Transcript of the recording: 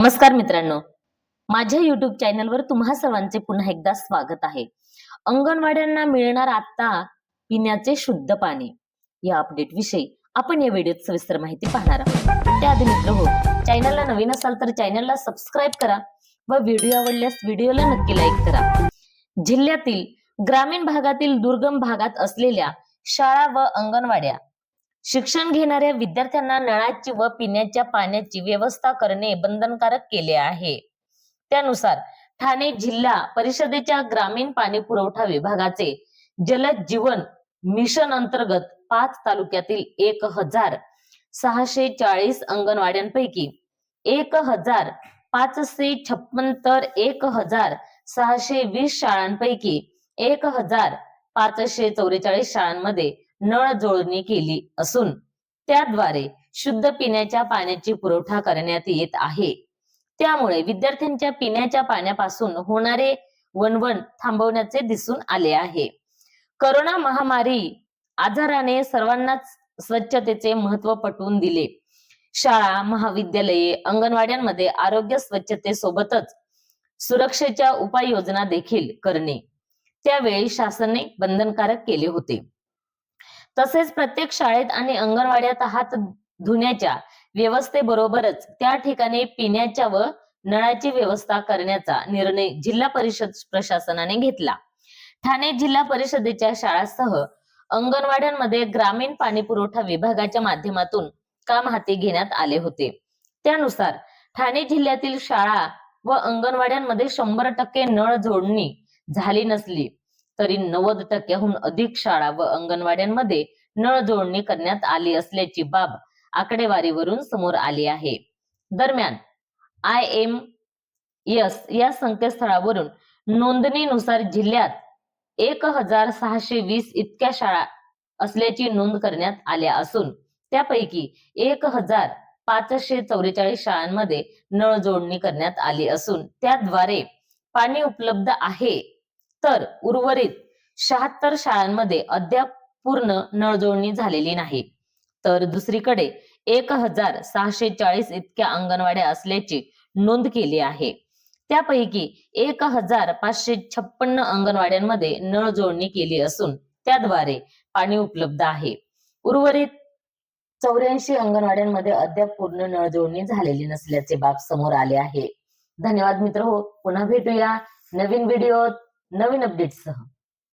नमस्कार मित्रांनो. माझ्या युट्यूब चॅनलवर तुम्हा सर्वांचे पुन्हा एकदा स्वागत आहे. अंगणवाड्यांना मिळणार आता पिण्याचे शुद्ध पाणी. या अपडेट विषयी आपण या व्हिडिओत सविस्तर माहिती पाहणार आहोत. त्याआधी मित्र हो चॅनलला नवीन असाल तर चॅनलला सबस्क्राईब करा व व्हिडिओ आवडल्यास व्हिडिओला नक्की लाईक करा. जिल्ह्यातील ग्रामीण भागातील दुर्गम भागात असलेल्या शाळा व अंगणवाड्या शिक्षण घेणाऱ्या विद्यार्थ्यांना नळाची व पिण्याच्या पाण्याची व्यवस्था करणे बंधनकारक केले आहे. त्यानुसार ठाणे जिल्हा परिषदेच्या ग्रामीण पाणी पुरवठा विभागाचे जल जीवन मिशन अंतर्गत पाच तालुक्यातील एक हजार सहाशे चाळीस अंगणवाड्यांपैकी एक हजार पाचशे छप्पन तर एक हजार सहाशे वीस शाळांपैकी एक हजार पाचशे चौवेचाळीस शाळांमध्ये नळ जोडणी केली असून त्याद्वारे शुद्ध पिण्याच्या पाण्याची पुरवठा करण्यात येत आहे. त्यामुळे विद्यार्थ्यांच्या पिण्याच्या पाण्यापासून होणारे वणवण थांबवण्याचे दिसून आले आहे. करोना महामारी आजाराने सर्वांनाच स्वच्छतेचे महत्त्व पटवून दिले. शाळा महाविद्यालये अंगणवाड्यांमध्ये आरोग्य स्वच्छतेसोबतच सुरक्षेच्या उपाययोजना देखील करणे. त्यावेळी शासनाने बंधनकारक केले होते. तसेच प्रत्येक शाळेत आणि अंगणवाड्यात हात धुण्याच्या व्यवस्थेबरोबरच त्या ठिकाणी पिण्याच्या व नळाची व्यवस्था करण्याचा निर्णय जिल्हा परिषद प्रशासनाने घेतला. ठाणे जिल्हा परिषदेच्या शाळासह अंगणवाड्यांमध्ये ग्रामीण पाणी पुरवठा विभागाच्या माध्यमातून काम हाती घेण्यात आले होते. त्यानुसार ठाणे जिल्ह्यातील शाळा व अंगणवाड्यांमध्ये शंभर टक्के नळ जोडणी झाली नसली तरी नव्वद टक्क्याहून अधिक शाळा व अंगणवाड्यांमध्ये नळ जोडणी करण्यात आली असल्याची बाब आकडेवारीवरून समोर आली आहे. दरम्यान आय एम एस या संकेतस्थळावरून नोंदणीनुसार जिल्ह्यात एक हजार सहाशे वीस इतक्या शाळा असल्याची नोंद करण्यात आल्या असून त्यापैकी एक हजार पाचशे चौवेचाळीस शाळांमध्ये नळ जोडणी करण्यात आली असून त्याद्वारे पाणी उपलब्ध आहे तर उर्वरित शहात्तर शाळांमध्ये अद्याप पूर्ण नळजोडणी झालेली नाही. तर दुसरीकडे एक हजार सहाशे चाळीस इतक्या अंगणवाड्या असल्याची नोंद केली आहे. त्यापैकी एक हजार पाचशे छप्पन्न अंगणवाड्यांमध्ये नळ जोडणी केली असून त्याद्वारे पाणी उपलब्ध आहे. उर्वरित चौऱ्याऐंशी अंगणवाड्यांमध्ये अद्याप पूर्ण नळ जोडणी झालेली नसल्याचे बाब समोर आले आहे. धन्यवाद मित्र. हो पुन्हा भेटूया नवीन व्हिडिओ नवीन अपडेटसह